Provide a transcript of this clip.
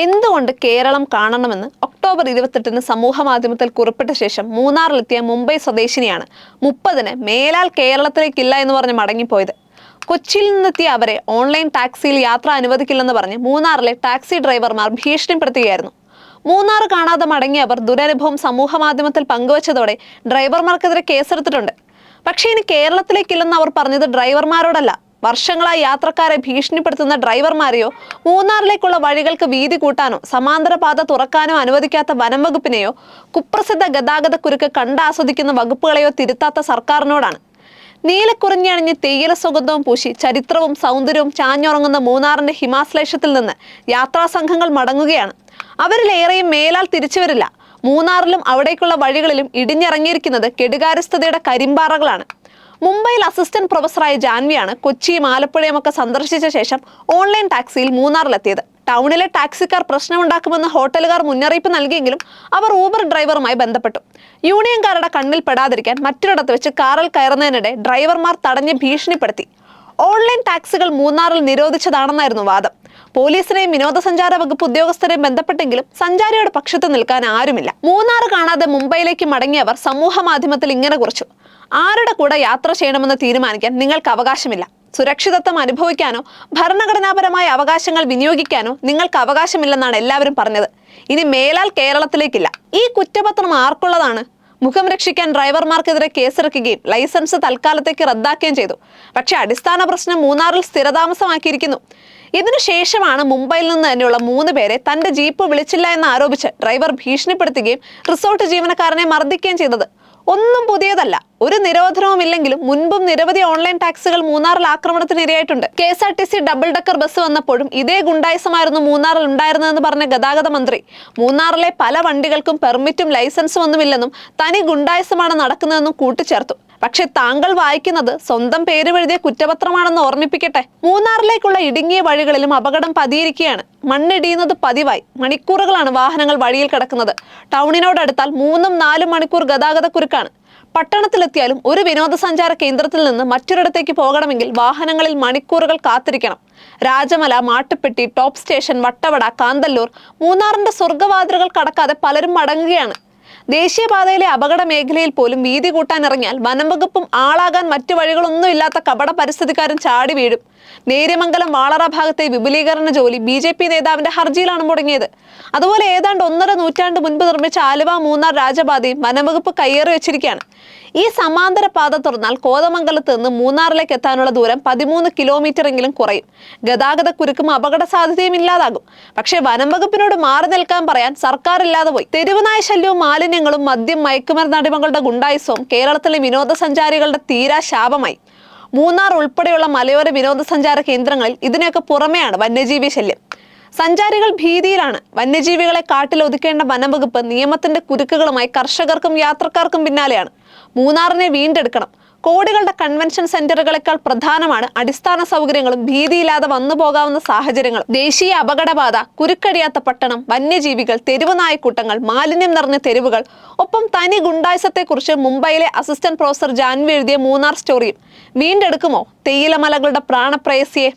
എന്തുകൊണ്ട് കേരളം കാണണമെന്ന് ഒക്ടോബർ ഇരുപത്തെട്ടിന് സമൂഹ മാധ്യമത്തിൽ കുറിപ്പിട്ട ശേഷം മൂന്നാറിലെത്തിയ മുംബൈ സ്വദേശിനിയാണ് മുപ്പതിന് മേലാൽ കേരളത്തിലേക്കില്ല എന്ന് പറഞ്ഞ് മടങ്ങിപ്പോയത്. കൊച്ചിയിൽ നിന്നെത്തിയ അവരെ ഓൺലൈൻ ടാക്സിയിൽ യാത്ര അനുവദിക്കില്ലെന്ന് പറഞ്ഞ് മൂന്നാറിലെ ടാക്സി ഡ്രൈവർമാർ ഭീഷണിപ്പെടുത്തുകയായിരുന്നു. മൂന്നാർ കാണാതെ മടങ്ങിയ അവർ ദുരനുഭവം സമൂഹ മാധ്യമത്തിൽ പങ്കുവച്ചതോടെ ഡ്രൈവർമാർക്കെതിരെ കേസെടുത്തിട്ടുണ്ട്. പക്ഷേ ഇനി കേരളത്തിലേക്കില്ലെന്ന് അവർ പറഞ്ഞത് ഡ്രൈവർമാരോടല്ല. വർഷങ്ങളായി യാത്രക്കാരെ ഭീഷണിപ്പെടുത്തുന്ന ഡ്രൈവർമാരെയോ മൂന്നാറിലേക്കുള്ള വഴികൾക്ക് വീതി കൂട്ടാനോ സമാന്തര പാത തുറക്കാനോ അനുവദിക്കാത്ത വനം വകുപ്പിനെയോ കുപ്രസിദ്ധ ഗതാഗത കുരുക്ക് കണ്ടാസ്വദിക്കുന്ന വകുപ്പുകളെയോ തിരുത്താത്ത സർക്കാരിനോടാണ്. നീലക്കുറിഞ്ഞണിഞ്ഞ് തേയില സുഗന്ധവും പൂശി ചരിത്രവും സൗന്ദര്യവും ചാഞ്ഞുറങ്ങുന്ന മൂന്നാറിന്റെ ഹിമാശ്ലേഷത്തിൽ നിന്ന് യാത്രാസംഘങ്ങൾ മടങ്ങുകയാണ്. അവരിലേറെയും മേലാൽ തിരിച്ചുവരില്ല മൂന്നാറിലും അവിടേക്കുള്ള വഴികളിലും ഇടിഞ്ഞിറങ്ങിയിരിക്കുന്നത് കെടുകാര്യസ്ഥതയുടെ കരിമ്പാറകളാണ്. മുംബൈയിൽ അസിസ്റ്റന്റ് പ്രൊഫസറായ ജാൻവിയാണ് കൊച്ചിയും ആലപ്പുഴയും ഒക്കെ സന്ദർശിച്ച ശേഷം ഓൺലൈൻ ടാക്സിയിൽ മൂന്നാറിലെത്തിയത്. ടൗണിലെ ടാക്സിക്കാർ പ്രശ്നമുണ്ടാക്കുമെന്ന് ഹോട്ടലുകാർ മുന്നറിയിപ്പ് നൽകിയെങ്കിലും അവർ ഊബർ ഡ്രൈവറുമായി ബന്ധപ്പെട്ടു. യൂണിയൻകാരുടെ കണ്ണിൽ പെടാതിരിക്കാൻ മറ്റൊരിടത്ത് വെച്ച് കാറിൽ കയറുന്നതിനിടെ ഡ്രൈവർമാർ തടഞ്ഞ് ഭീഷണിപ്പെടുത്തി. ഓൺലൈൻ ടാക്സികൾ മൂന്നാറിൽ നിരോധിച്ചതാണെന്നായിരുന്നു വാദം. പോലീസിനെയും വിനോദസഞ്ചാര വകുപ്പ് ഉദ്യോഗസ്ഥരെയും ബന്ധപ്പെട്ടെങ്കിലും സഞ്ചാരിയുടെ പക്ഷത്ത് നിൽക്കാൻ ആരുമില്ല. മൂന്നാർ കാണാതെ മുംബൈയിലേക്ക് മടങ്ങിയവർ സമൂഹ മാധ്യമത്തിൽ ഇങ്ങനെ കുറിച്ചു. ആരുടെ കൂടെ യാത്ര ചെയ്യണമെന്ന് തീരുമാനിക്കാൻ നിങ്ങൾക്ക് അവകാശമില്ല? സുരക്ഷിതത്വം അനുഭവിക്കാനോ ഭരണഘടനാപരമായ അവകാശങ്ങൾ വിനിയോഗിക്കാനോ നിങ്ങൾക്ക് അവകാശമില്ലെന്നാണ് എല്ലാവരും പറഞ്ഞത്. ഇനി മേലാൽ കേരളത്തിലേക്കില്ല. ഈ കുറ്റപത്രം ആർക്കുള്ളതാണ്? മുഖം രക്ഷിക്കാൻ ഡ്രൈവർമാർക്കെതിരെ കേസെടുക്കുകയും ലൈസൻസ് തൽക്കാലത്തേക്ക് റദ്ദാക്കുകയും ചെയ്തു. പക്ഷേ അടിസ്ഥാന പ്രശ്നം മൂന്നാറിൽ സ്ഥിരതാമസമാക്കിയിരിക്കുന്നു. ഇതിനുശേഷമാണ് മുംബൈയിൽ നിന്ന് തന്നെയുള്ള മൂന്ന് പേരെ തന്റെ ജീപ്പ് വിളിച്ചില്ല എന്ന് ആരോപിച്ച് ഡ്രൈവർ ഭീഷണിപ്പെടുത്തുകയും റിസോർട്ട് ജീവനക്കാരനെ മർദ്ദിക്കുകയും ചെയ്തത്. ഒന്നും പുതിയതല്ല. ഒരു നിരോധനവും ഇല്ലെങ്കിലും മുൻപും നിരവധി ഓൺലൈൻ ടാക്സികൾ മൂന്നാറിൽ ആക്രമണത്തിന് ഇരയായിട്ടുണ്ട് K S R T C double decker bus വന്നപ്പോഴും ഇതേ ഗുണ്ടായുസമായിരുന്നു മൂന്നാറിൽ ഉണ്ടായിരുന്നതെന്ന് പറഞ്ഞ ഗതാഗത മന്ത്രി. മൂന്നാറിലെ പല വണ്ടികൾക്കും പെർമിറ്റും ലൈസൻസും ഒന്നുമില്ലെന്നും തനി ഗുണ്ടായുസമാണ് നടക്കുന്നതെന്നും കൂട്ടിച്ചേർത്തു. പക്ഷെ താങ്കൾ വായിക്കുന്നത് സ്വന്തം പേരുമെഴുതിയ കുറ്റപത്രമാണെന്ന് ഓർമ്മിപ്പിക്കട്ടെ. മൂന്നാറിലേക്കുള്ള ഇടുങ്ങിയ വഴികളിലും അപകടം പതിയിരിക്കുകയാണ്. മണ്ണിടിയുന്നത് പതിവായി. മണിക്കൂറുകളാണ് വാഹനങ്ങൾ വഴിയിൽ കിടക്കുന്നത്. ടൗണിനോടടുത്താൽ മൂന്നും നാലും മണിക്കൂർ ഗതാഗത കുരുക്കാണ്. പട്ടണത്തിലെത്തിയാലും ഒരു വിനോദസഞ്ചാര കേന്ദ്രത്തിൽ നിന്ന് മറ്റൊരിടത്തേക്ക് പോകണമെങ്കിൽ വാഹനങ്ങളിൽ മണിക്കൂറുകൾ കാത്തിരിക്കണം. രാജമല മാട്ടുപ്പെട്ടി ടോപ്പ് സ്റ്റേഷൻ വട്ടവട കാന്തല്ലൂർ മൂന്നാറിന്റെ സ്വർഗവാതിലുകൾ കടക്കാതെ പലരും മടങ്ങുകയാണ്. ദേശീയപാതയിലെ അപകട മേഖലയിൽ പോലും വീതി കൂട്ടാൻ ഇറങ്ങിയാൽ വനം വകുപ്പും ആളാകാൻ മറ്റു വഴികളൊന്നുമില്ലാത്ത കപട പരിസ്ഥിതിക്കാരും ചാടി വീഴും. നേര്യമംഗലം വാളറ ഭാഗത്തെ വിപുലീകരണ ജോലി ബി ജെ പി നേതാവിന്റെ ഹർജിയിലാണ് മുടങ്ങിയത്. അതുപോലെ ഏതാണ്ട് ഒന്നര നൂറ്റാണ്ട് മുൻപ് നിർമ്മിച്ച ആലുവ മൂന്നാർ രാജപാതയും വനംവകുപ്പ് കയ്യേറി വെച്ചിരിക്കുകയാണ്. ഈ സമാന്തര പാത തുറന്നാൽ കോതമംഗലത്ത് നിന്ന് മൂന്നാറിലേക്ക് എത്താനുള്ള ദൂരം പതിമൂന്ന് കിലോമീറ്റർ എങ്കിലും കുറയും. ഗതാഗത കുരുക്കും അപകട സാധ്യതയും ഇല്ലാതാകും. പക്ഷേ വനം വകുപ്പിനോട് മാറി നിൽക്കാൻ പറയാൻ സർക്കാർ ഇല്ലാതെ പോയി. തെരുവുനായ ശല്യവും മാലിന്യങ്ങളും മദ്യം മയക്കുമരുന്ന് അടിമകളുടെ ഗുണ്ടായുസവും കേരളത്തിലെ വിനോദസഞ്ചാരികളുടെ തീരാ ശാപമായി. മൂന്നാർ ഉൾപ്പെടെയുള്ള മലയോര വിനോദസഞ്ചാര കേന്ദ്രങ്ങളിൽ ഇതിനൊക്കെ പുറമെയാണ് വന്യജീവി ശല്യം. സഞ്ചാരികൾ ഭീതിയിലാണ്. വന്യജീവികളെ കാട്ടിൽ ഒതുക്കേണ്ട വനംവകുപ്പ് നിയമത്തിന്റെ കുരുക്കുകളുമായി കർഷകർക്കും യാത്രക്കാർക്കും പിന്നാലെയാണ്. മൂന്നാറിനെ വീണ്ടെടുക്കണം. കോടികളുടെ കൺവെൻഷൻ സെന്ററുകളെക്കാൾ പ്രധാനമാണ് അടിസ്ഥാന സൗകര്യങ്ങളും ഭീതിയില്ലാതെ വന്നു പോകാവുന്ന സാഹചര്യങ്ങൾ. ദേശീയ അപകടബാധ കുരുക്കടിയാത്ത പട്ടണം വന്യജീവികൾ തെരുവ് നായക്കൂട്ടങ്ങൾ മാലിന്യം നിറഞ്ഞ തെരുവുകൾ ഒപ്പം തനി ഗുണ്ടായുസത്തെക്കുറിച്ച് മുംബൈയിലെ അസിസ്റ്റന്റ് പ്രൊഫസർ ജാൻവി എഴുതിയ മൂന്നാർ സ്റ്റോറിയും വീണ്ടെടുക്കുമോ? തേയിലമലകളുടെ പ്രാണപ്രയസിയെ